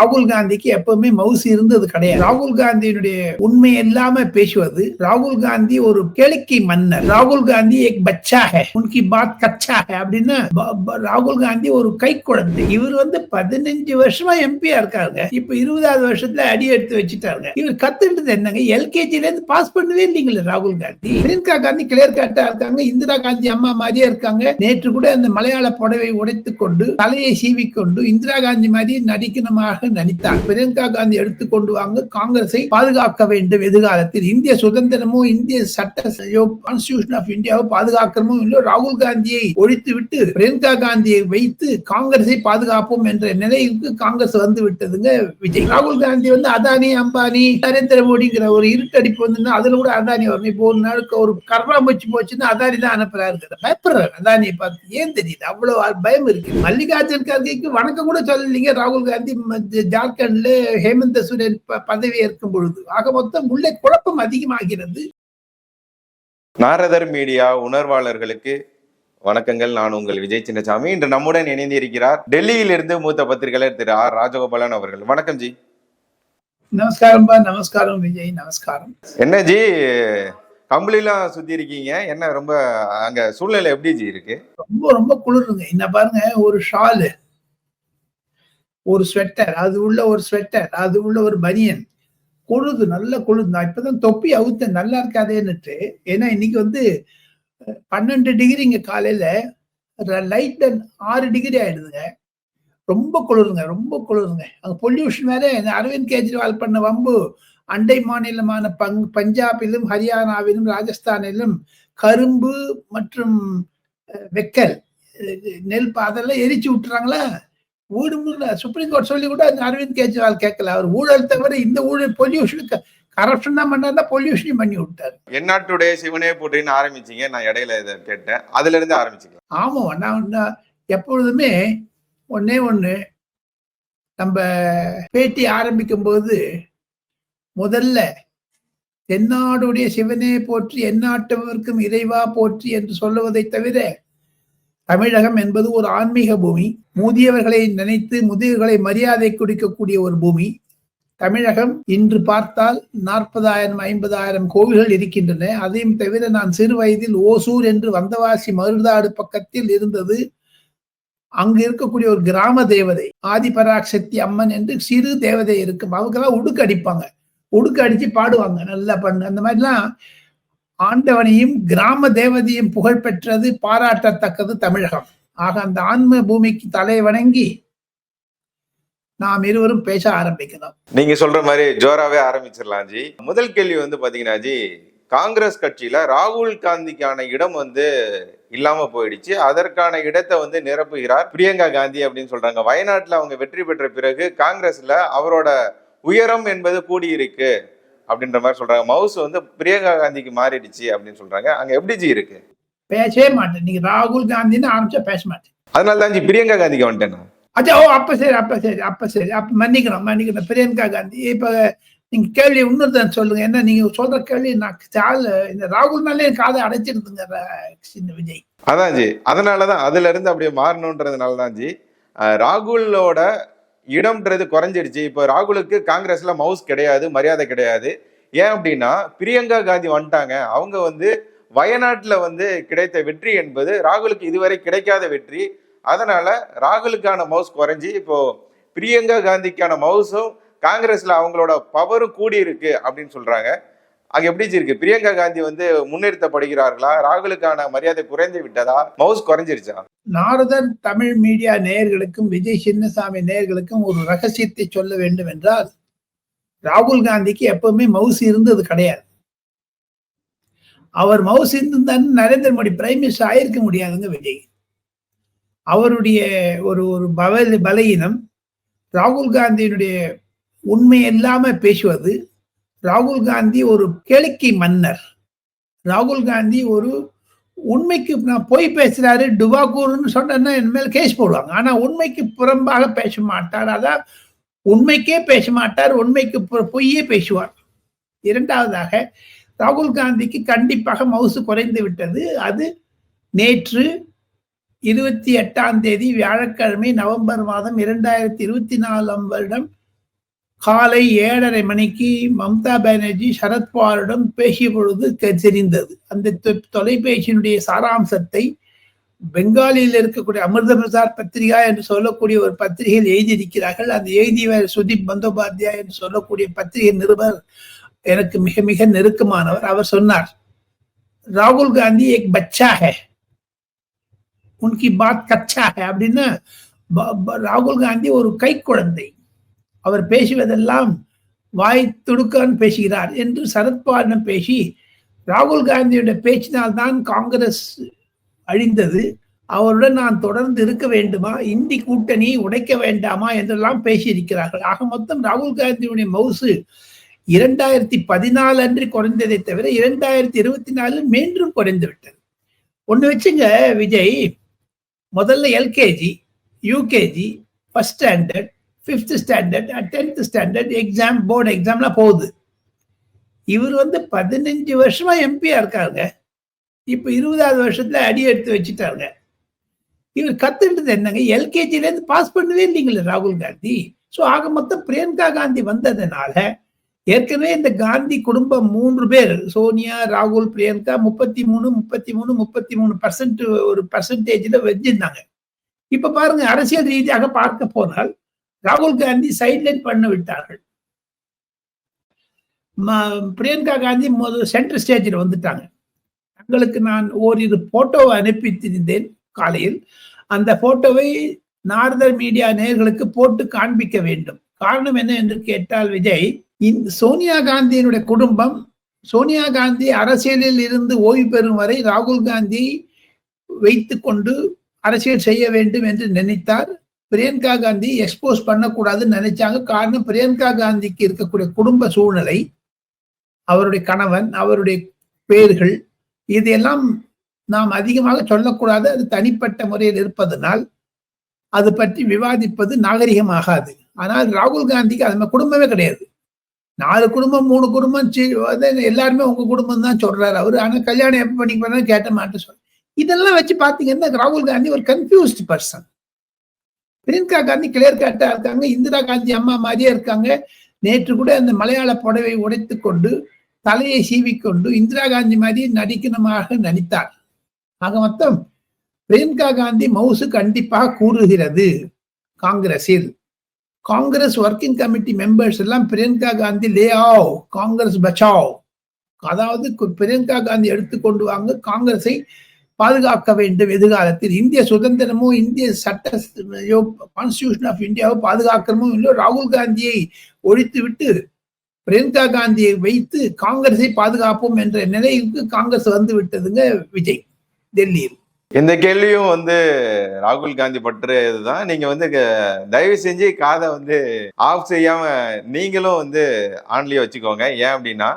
ராகுல் காந்திக்கு எப்பவுமே மவுசு இருந்தது கிடையாது. ராகுல் காந்தியினுடைய உண்மை இல்லாம பேசுவது ராகுல் காந்தி ஒரு கேளிக்கை மன்னர் ராகுல் காந்தி எக் பச்சா ஹே உன்கி பாத் கச்சா ஹே அப்படின்னு ராகுல் காந்தி ஒரு கை குழந்தை இவர் வந்து பதினஞ்சு வருஷமா எம்பியா இருக்காருங்க. இப்ப இருபதாவது வருஷத்துல அடி எடுத்து வச்சுட்டாருங்க. இவர் கத்துக்கிட்டது என்னங்க? எல்கேஜில இருந்து பாஸ் பண்ணவே இல்லைங்களே ராகுல் காந்தி. பிரியங்கா காந்தி கிளியர் கட்டா இருக்காங்க. இந்திரா காந்தி அம்மா மாதிரியே இருக்காங்க. நேற்று கூட அந்த மலையாள புடவை உடைத்துக் கொண்டு தலையை சீவிக்கொண்டு இந்திரா காந்தி மாதிரி நடிக்கணுமாக நினைத்தார். பிரியங்கா காந்தி எடுத்துக்கொண்டு வாங்க காங்கிரஸை பாதுகாக்க வேண்டும் எதிர்காலத்தில். இந்திய சுதந்திரமோ இந்திய சட்ட கான்ஸ்டியூஷன் ஆஃப் இந்தியாவை பாதுகாக்கணுமோ இல்லையோ ராகுல் காந்தியை ஒழித்து விட்டு பிரியங்கா காந்தியை வைத்து காங்கிரஸை பாதுகாப்போம் என்ற நிலைக்கு காங்கிரஸ் வந்து விட்டதுங்க விஜய். ராகுல் காந்தி வந்து அதானி அம்பானி நரேந்திர மோடிங்கிற ஒரு இருட்டடிப்பு வந்து அதுல கூட அதானி வரணும் இப்போ ஒரு நாளுக்கு ஒரு கர்வாம்பூச்சி போச்சுன்னா அதானி தான் அனுப்புறாரு பயப்படுறாரு அதானியை பார்த்து. ஏன் தெரியுது? அவ்வளவு பயம் இருக்கு மல்லிகார்ஜுன் கார்கேக்கு வணக்கம் கூட சொல்லலீங்க. ராகுல் காந்தி ஜார்க்கண்ட்ல ஹேமந்த சோரன் பதவி ஏற்கும் பொழுது ஆக மொத்தம் உள்ளே குழப்பம் அதிகமாகிறது. நாரதர் மீடியா உணர்வாளர்களுக்கு வணக்கங்கள். நான் உங்கள் விஜய் சின்னசாமி. இன்று நம்முடன் இணைந்து இருக்கிறார் டெல்லியிலிருந்து மூத்த பத்திரிகையாளர் திரு ஆர் ராஜகோபாலன் அவர்கள். வணக்கம் ஜி. நமஸ்காரம் பா. நமஸ்காரம் விஜய். நமஸ்காரம். என்ன ஜி கம்பளிலாம் சுத்தி இருக்கீங்க. என்ன ரொம்ப அங்க சூழ்நிலை எப்படி ஜி இருக்கு? ரொம்ப ரொம்ப குளிருங்க. என்ன பாருங்க ஒரு ஷாலு. ஒரு ஸ்வெட்டர் அது உள்ள ஒரு ஸ்வெட்டர் அது உள்ள ஒரு பனியன் கொழுது நல்ல கொழுது. நான் இப்பதான் தொப்பி அவுத்தேன். நல்லா இருக்காதேன்னுட்டு ஏன்னா இன்னைக்கு வந்து பன்னெண்டு டிகிரி இங்க காலையில. லைட் ஆறு டிகிரி ஆயிடுதுங்க. ரொம்ப குளிருங்க ரொம்ப குளிருங்க அங்க பொல்யூஷன் வேற. அரவிந்த் கெஜ்ரிவால் பண்ண வம்பு. அண்டை மாநிலமான பங் பஞ்சாபிலும் ஹரியானாவிலும் ராஜஸ்தானிலும் கரும்பு மற்றும் வெக்கல் நெல் அதெல்லாம் எரிச்சு விட்டுறாங்களா? வீடு முழுக்க சுப்ரீம் கோர்ட் சொல்லி கூட அந்த அரவிந்த் கெஜ்ரிவால் கேட்கல. அவர் ஊழல் தவிர இந்த ஊழல் பொல்யூஷனுக்கு கரப்ஷன் தான் பண்ணாருன்னா பொல்யூஷனையும் பண்ணி விட்டாரு. எந்நாட்டுடைய சிவனே போட்டின்னு ஆரம்பிச்சீங்க. நான் இடையில இதை கேட்டேன். அதுல இருந்து ஆரம்பிச்சுக்கலாம். ஆமா நான் எப்பொழுதுமே ஒண்ணே ஒண்ணு. நம்ம பேட்டி ஆரம்பிக்கும் போது முதல்ல தென்னாடுடைய சிவனே போற்றி எந்நாட்டவர்க்கும் இறைவா போற்றி என்று சொல்லுவதை தவிர தமிழகம் என்பது ஒரு ஆன்மீக பூமி. முதியவர்களை நினைத்து முதியவர்களை மரியாதை கொடுக்கக்கூடிய ஒரு பூமி. தமிழகம் இன்று பார்த்தால் நாற்பதாயிரம் ஐம்பதாயிரம் கோவில்கள் இருக்கின்றன. அதையும் தவிர நான் சிறு வயதில் ஓசூர் என்று வந்தவாசி மருதாடு பக்கத்தில் இருந்தது. அங்கு இருக்கக்கூடிய ஒரு கிராம தேவதை ஆதிபராசக்தி அம்மன் என்று சிறு தேவதை இருக்கும். அவங்கெல்லாம் உடுக்கு அடிப்பாங்க. உடுக்கு அடிச்சு பாடுவாங்க. நல்லா பண்ணு அந்த மாதிரிலாம் ஆண்டவனையும் கிராம தேவதையும் புகழ் பெற்றது பாராட்டத்தக்கது தமிழகம். ஆக அந்த ஆன்ம பூமிக்கு தலை வணங்கி நாம் இருவரும் பேச ஆரம்பிக்கணும். நீங்க சொல்ற மாதிரி ஜோராவே ஆரம்பிச்சிடலாம் ஜி. முதல் கேள்வி வந்து பாத்தீங்கன்னா ஜி காங்கிரஸ் கட்சியில ராகுல் காந்திக்கான இடம் வந்து இல்லாம போயிடுச்சு. அதற்கான இடத்தை வந்து நிரப்புகிறார் பிரியங்கா காந்தி அப்படின்னு சொல்றாங்க. வயநாட்டுல அவங்க வெற்றி பெற்ற பிறகு காங்கிரஸ்ல அவரோட உயரம் என்பது கூடியிருக்கு. அப்படின்ற மாதிரி சொல்றாங்க. மவுஸ் வந்து பிரியங்கா காந்திக்கு மாறிடுச்சு அப்படின்னு சொல்றாங்க. அங்க எப்படி ஜி இருக்கு? பேசவே மாட்டேன். நீங்க ராகுல் காந்தின்னு ஆரம்பிச்சா பேச மாட்டேன். அதனால தான் ஜி பிரியங்கா காந்திக்கு வந்துட்டேன். அச்சா ஓ அப்ப சரி அப்ப சரி அப்ப சரி. அப்ப மன்னிக்கணும் மன்னிக்கணும். பிரியங்கா காந்தி இப்ப நீங்க கேள்வி இன்னொருத்தன் சொல்லுங்க. என்ன நீங்க சொல்ற கேள்வி நான் சால் இந்த ராகுல்னாலே என் காதை அடைச்சிருதுங்க ர- சின்ன விஜய். அதான் ஜி. அதனாலதான் அதுல இருந்து அப்படியே மாறணுன்றதுனால தான் ஜி ராகுலோட இடம்ன்றது குறைஞ்சிருச்சு இப்போ ராகுலுக்கு காங்கிரஸ்ல மவுஸ் கிடையாது மரியாதை கிடையாது. ஏன் அப்படின்னா பிரியங்கா காந்தி வந்துட்டாங்க. அவங்க வந்து வயநாட்டில் வந்து கிடைத்த வெற்றி என்பது ராகுலுக்கு இதுவரை கிடைக்காத வெற்றி. அதனால ராகுலுக்கான மவுஸ் குறைஞ்சி இப்போ பிரியங்கா காந்திக்கான மவுஸும் காங்கிரஸ்ல அவங்களோட பவரும் கூடி இருக்கு அப்படின்னு சொல்றாங்க. அங்க எப்படி இருக்கு பிரியங்கா காந்தி வந்து முன்னிறுத்தப்படுகிறார்களா? ராகுலுக்கான மரியாதை குறைந்து விட்டதா? மவுஸ் குறைஞ்சிருச்சா? நாரதன் தமிழ் மீடியா நேயர்களுக்கும் விஜய் சின்னசாமி நேயர்களுக்கும் ஒரு ரகசியத்தை சொல்ல வேண்டும் என்றால் ராகுல் காந்திக்கு எப்பவுமே மவுஸ் இருந்தது கிடையாது. அவர் மவுஸ் இருந்திருந்தான்னு நரேந்திர மோடி பிரைம் மினிஸ்டர் ஆயிருக்க முடியாதுங்க விஜய். அவருடைய ஒரு ஒரு பல பலகீனம் ராகுல் காந்தியினுடைய உண்மை இல்லாம பேசுவது ராகுல் காந்தி ஒரு கேளிக்கை மன்னர். ராகுல் காந்தி ஒரு உண்மைக்கு நான் பொய் பேசுறாரு டுபாக்கூர்னு சொன்னா என் மேல கேஸ் போடுவாங்க. ஆனா உண்மைக்கு புறம்பாக பேச மாட்டார். அதான் உண்மைக்கே பேச மாட்டார் உண்மைக்கு புற- பொய்யே பேசுவார். இரண்டாவதாக ராகுல் காந்திக்கு கண்டிப்பாக மவுசு குறைந்து விட்டது. அது நேற்று இருபத்தி எட்டாம் தேதி வியாழக்கிழமை நவம்பர் மாதம் இரண்டாயிரத்தி இருபத்தி நாலாம் வருடம் காலை ஏழரை மணிக்கு மம்தா பானர்ஜி சரத்பவாரிடம் பேசிய பொழுது தெரிந்தது. அந்த தொ- தொலைபேசியினுடைய சாராம்சத்தை பெங்காலியில் இருக்கக்கூடிய அமிர்த பிரசார் பத்திரிகா என்று சொல்லக்கூடிய ஒரு பத்திரிகையில் எழுதியிருக்கிறார்கள். அந்த எழுதியவர் சுதீப் பந்தோபாத்யா என்று சொல்லக்கூடிய பத்திரிகை நிருபர் எனக்கு மிக மிக நெருக்கமானவர். அவர் சொன்னார் ராகுல் காந்தி எக் பச்சா ஹே உன்கி பாத் கச்சா ஹே அப்படின்னு ராகுல் காந்தி ஒரு கை குழந்தை அவர் பேசுவதெல்லாம் வாய் துடுக்கான் பேசுகிறார் என்று சரத்பவாரிடம் பேசி ராகுல் காந்தியுடைய பேச்சினால்தான் காங்கிரஸ் அழிந்தது. அவருடன் நான் தொடர்ந்து இருக்க வேண்டுமா? இந்தி கூட்டணி உடைக்க வேண்டாமா? என்றெல்லாம் பேசியிருக்கிறார்கள். ஆக மொத்தம் ராகுல் காந்தியுடைய மவுசு இரண்டாயிரத்தி பதினாலு அன்று குறைந்ததை தவிர இரண்டாயிரத்தி இருபத்தி நாலு மீண்டும் குறைந்து விட்டது ஒன்று வச்சுங்க விஜய். முதல்ல L K G U K G first standard fifth standard tenth standard exam board எக்ஸாம்லாம் போகுது. இவர் வந்து பதினஞ்சு வருஷமா எம்பியா இருக்காருங்க. இப்போ இருபதாவது வருஷத்துல அடி எடுத்து வச்சுட்டாருங்க. இவர் கத்துக்கிட்டது என்னங்க? எல்கேஜிலேருந்து பாஸ் பண்ணவே இல்லைங்களே ராகுல் காந்தி. ஸோ ஆக மொத்தம் பிரியங்கா காந்தி வந்ததுனால ஏற்கனவே இந்த காந்தி குடும்பம் மூன்று பேர் சோனியா ராகுல் பிரியங்கா முப்பத்தி மூணு முப்பத்தி மூணு முப்பத்தி மூணு பர்சன்ட் ஒரு பர்சன்டேஜில் வச்சிருந்தாங்க. இப்போ பாருங்க அரசியல் ரீதியாக பார்க்க போனால் ராகுல் காந்தி சைட்லைன் பண்ண விட்டார்கள். பிரியங்கா காந்தி முதல் சென்ட்ரல் ஸ்டேஜில் வந்துட்டாங்க. தங்களுக்கு நான் ஓரிரு போட்டோவை அனுப்பித்திருந்தேன் காலையில். அந்த போட்டோவை நார்தர் மீடியா நேர்களுக்கு போட்டு காண்பிக்க வேண்டும். காரணம் என்ன என்று கேட்டால் விஜய் இந்த சோனியா காந்தியினுடைய குடும்பம் சோனியா காந்தி அரசியலில் இருந்து ஓய்வு பெறும் வரை ராகுல் காந்தி வைத்துக்கொண்டு அரசியல் செய்ய வேண்டும் என்று நினைத்தார். பிரியங்கா காந்தி எக்ஸ்போஸ் பண்ணக்கூடாதுன்னு நினைச்சாங்க. காரணம் பிரியங்கா காந்திக்கு இருக்கக்கூடிய குடும்ப சூழ்நிலை அவருடைய கணவன் அவருடைய பேர்கள் இதையெல்லாம் நாம் அதிகமாக சொல்லக்கூடாது. அது தனிப்பட்ட முறையில் இருப்பதனால் அது பற்றி விவாதிப்பது நாகரிகமாகாது. ஆனால் ராகுல் காந்திக்கு அது குடும்பமே கிடையாது. நாலு குடும்பம் மூணு குடும்பம் எல்லாருமே உங்க குடும்பம் தான் சொல்றாரு அவரு. ஆனா கல்யாணம் எப்ப பண்ணிக்க கேட்ட மாட்டேன் சொல்ற இதெல்லாம் வச்சு பாத்தீங்கன்னா ராகுல் காந்தி ஒரு confused person Priyanka Gandhi clear கட்டா இருக்காங்க. இந்திரா காந்தி அம்மா மாதிரியே இருக்காங்க. நேற்று கூட அந்த மலையாள புடவை உடைத்து கொண்டு தலையை சீவிக்கொண்டு இந்திரா காந்தி மாதிரி நடிக்கணுமாக நடித்தார். ஆக மொத்தம் பிரியங்கா காந்தி மவுசு கண்டிப்பாக கூறுகிறது காங்கிரஸில். காங்கிரஸ் ஒர்க்கிங் கமிட்டி மெம்பர்ஸ் எல்லாம் பிரியங்கா காந்தி லே ஆவ் காங்கிரஸ் பச்சாவ். அதாவது கு- பிரியங்கா காந்தி எடுத்துக்கொண்டு வாங்க காங்கிரஸை பாதுகாக்க வேண்டும் எதிர்காலத்தில். இந்திய சுதந்திரமோ இந்திய சட்ட கான்ஸ்டியூஷன் ஆஃப் இந்தியாவோ பாதுகாக்கிறமோ இல்லையோ ராகுல் காந்தியை ஒழித்து விட்டு பிரியங்கா காந்தியை வைத்து காங்கிரஸை பாதுகாப்போம் என்ற நிலைக்கு காங்கிரஸ் வந்து விட்டதுங்க விஜய் டெல்லியில். இந்த கேள்வியும் வந்து ராகுல் காந்தி பற்றியதுதான் நீங்க வந்து க- தயவு செஞ்சு காதை வந்து ஆஃப் செய்யாம நீங்களும் வந்து ஆன்லயே வச்சுக்கோங்க. ஏன் அப்படின்னா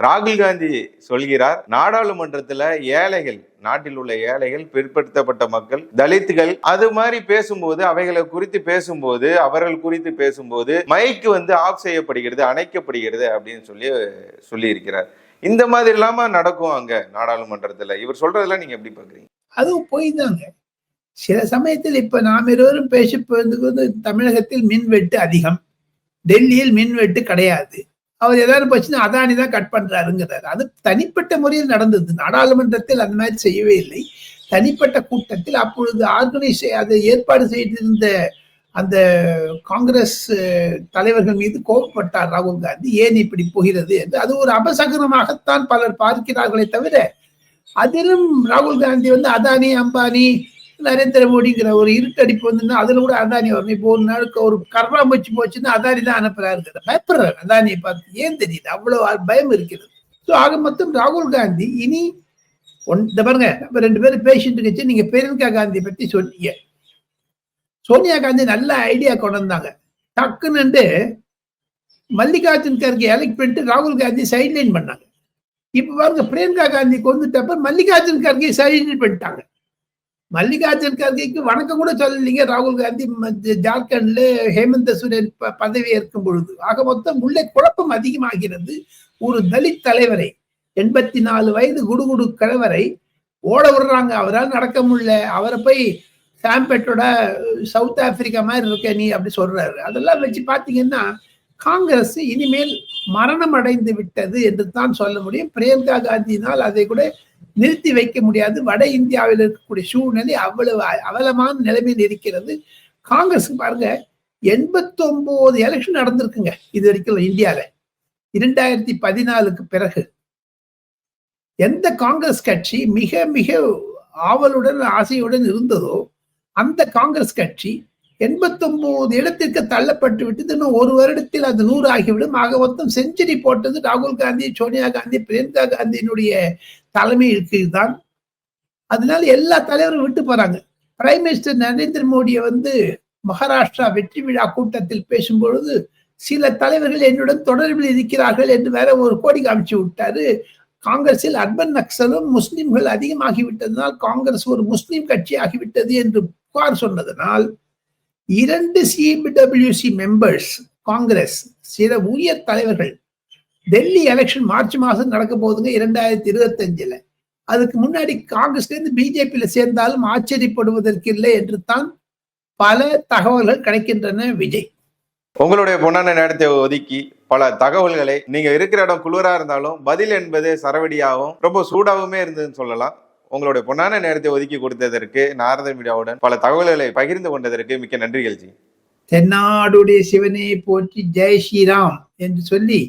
ராகுல் காந்தி சொல்கிறார் நாடாளுமன்றத்துல ஏழைகள் நாட்டில் உள்ள ஏழைகள் பிற்படுத்தப்பட்ட மக்கள் தலித்துகள் அது மாதிரி பேசும்போது அவைகளை குறித்து பேசும்போது அவர்கள் குறித்து பேசும்போது மைக்கு வந்து ஆஃப் செய்யப்படுகிறது அணைக்கப்படுகிறது அப்படின்னு சொல்லி சொல்லியிருக்கிறார். இந்த மாதிரி இல்லாம நடக்கும் அங்க நாடாளுமன்றத்துல. இவர் சொல்றதெல்லாம் நீங்க எப்படி பாக்குறீங்க அதுவும் போய் தாங்க. சில சமயத்தில் இப்ப நாம் இருவரும் பேசி வந்து தமிழகத்தில் மின்வெட்டு அதிகம். டெல்லியில் மின்வெட்டு கிடையாது. அவர் ஏதாவது போச்சுன்னா அதானி தான் கட் பண்றாருங்கிறாரு. அது தனிப்பட்ட முறையில் நடந்தது. நாடாளுமன்றத்தில் அந்த மாதிரி செய்யவே இல்லை. தனிப்பட்ட கூட்டத்தில் அப்பொழுது ஆர்கனைஸ் அதை ஏற்பாடு செய்திருந்த அந்த காங்கிரஸ் தலைவர்கள் மீது கோபப்பட்டார் ராகுல் காந்தி. ஏன் இப்படி போகிறது என்று. அது ஒரு அபசகனமாகத்தான் பலர் பார்க்கிறார்களே தவிர அதிலும் ராகுல் காந்தி வந்து அதானி அம்பானி நரேந்திர மோடிங்கிற ஒரு இருட்டடிப்பு வந்துன்னா அதுல கூட அதானி வரணும் இப்போ ஒரு நாளுக்கு ஒரு கர்வாம்பூச்சி போச்சுன்னா அதானி தான் அனுப்புறாரு பயப்படுறாரு. அதானியை பார்த்து ஏன் தெரியுது? அவ்வளவு பயம் இருக்கிறது. ஸோ ஆக மொத்தம் ராகுல் காந்தி இனி ஒன் இந்த பாருங்க நம்ம ரெண்டு பேரும் பேசிட்டு இருக்கச்சு நீங்க பிரியங்கா காந்தி பத்தி சொன்னீங்க. சோனியா காந்தி நல்ல ஐடியா கொண்டு வந்தாங்க. டக்குன்னு மல்லிகார்ஜுன் கார்கே எலக்ட் பண்ணிட்டு ராகுல் காந்தி சைட்லைன் பண்ணாங்க. இப்ப பாருங்க பிரியங்கா காந்தி கொண்டுட்டப்ப மல்லிகார்ஜுன் கர்கே சைட்லைன் பண்ணிட்டாங்க. மல்லிகார்ஜுன் கர்கேக்கு வணக்கம் கூட சொல்லலீங்க. ராகுல் காந்தி ஜார்க்கண்ட்ல ஹேமந்த சுரேன் ப- பதவி ஏற்கும் பொழுது. ஆக மொத்தம் உள்ளே குழப்பம் அதிகமாகிறது. ஒரு தலித் தலைவரை எண்பத்தி நாலு வயது குடுகுடு கிழவரை ஓட விடுறாங்க. அவரால் நடக்க முடியல. அவரை போய் சாம்பெட்டோட சவுத் ஆப்பிரிக்கா மாதிரி இருக்க நீ அப்படி சொல்றாரு. அதெல்லாம் வச்சு பாத்தீங்கன்னா காங்கிரஸ் இனிமேல் மரணம் அடைந்து விட்டது என்று தான் சொல்ல முடியும். பிரியங்கா காந்தியினால் அதை கூட நிறுத்தி வைக்க முடியாது. வட இந்தியாவில் இருக்கக்கூடிய சூழ்நிலை அவ்வளவு அவலமான நிலைமையில் இருக்கிறது. காங்கிரஸ் பாருங்க எண்பத்தொன்பது எலெக்ஷன் நடந்திருக்குங்க இது வரைக்கும் இந்தியால இரண்டாயிரத்தி பதினாலுக்கு பிறகு. எந்த காங்கிரஸ் கட்சி மிக மிக ஆவலுடன் ஆசையுடன் இருந்ததோ அந்த காங்கிரஸ் கட்சி எண்பத்தொன்பது இடத்திற்கு தள்ளப்பட்டு விட்டது. இன்னும் ஒரு வருடத்தில் அது நூறு ஆகிவிடும் ஆக மொத்தம் செஞ்சுரி போட்டது ராகுல் காந்தி சோனியா காந்தி பிரியங்கா காந்தியினுடைய தலைமை கீழ்தான் அதனால எல்லா தலைவரும் விட்டு போறாங்க. பிரைம் மினிஸ்டர் நரேந்திர மோடியை வந்து மகாராஷ்டிரா வெற்றி விழா கூட்டத்தில் பேசும்பொழுது சில தலைவர்கள் என்னுடன் தொடர்பில் இருக்கிறார்கள் என்று வேற ஒரு கோடி காமிச்சு விட்டாரு. காங்கிரஸில் அர்பன் நக்சலும் முஸ்லிம்கள் அதிகமாகிவிட்டதனால் காங்கிரஸ் ஒரு முஸ்லிம் கட்சி ஆகிவிட்டது என்று புகார் சொன்னதனால் இரண்டு சிபிடபிள்யூசி மெம்பர்ஸ் காங்கிரஸ் சில உயர் தலைவர்கள் டெல்லி எலெக்ஷன் மார்ச் மாசம் நடக்க போகுதுங்க இரண்டாயிரத்தி இருபத்தி அஞ்சுல அதுக்கு முன்னாடி காங்கிரஸ்ல இருந்து பிஜேபியில சேர்ந்தாலும் ஆச்சரியப்படுவதற்கு இல்லை என்று தான் பல தகவல்கள் கிடைக்கின்றன விஜய். உங்களுடைய பொன்னான நேரத்தை ஒதுக்கி பல தகவல்களை நீங்க இருக்கிற இடம் குளிரா இருந்தாலும் பதில் என்பது சரவடியாகவும் ரொம்ப சூடாவுமே இருந்ததுன்னு சொல்லலாம். உங்களுடைய பொன்னான நேரத்தை ஒதுக்கி கொடுத்ததற்கு நாரத மீடியாவுடன் பல தகவல்களை பகிர்ந்து கொண்டதற்கு மிக்க நன்றிகள் ஜி. தென்னாடுடைய சிவனை போற்றி ஜெய் ஸ்ரீராம் என்று சொல்லி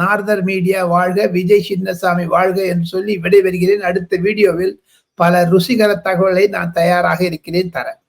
நார்தர் மீடியா வாழ்க விஜய் சின்னசாமி வாழ்க என்று சொல்லி விடைபெறுகிறேன். அடுத்த வீடியோவில் பல ருசிகர தகவலை நான் தயாராக இருக்கிறேன் தரேன்.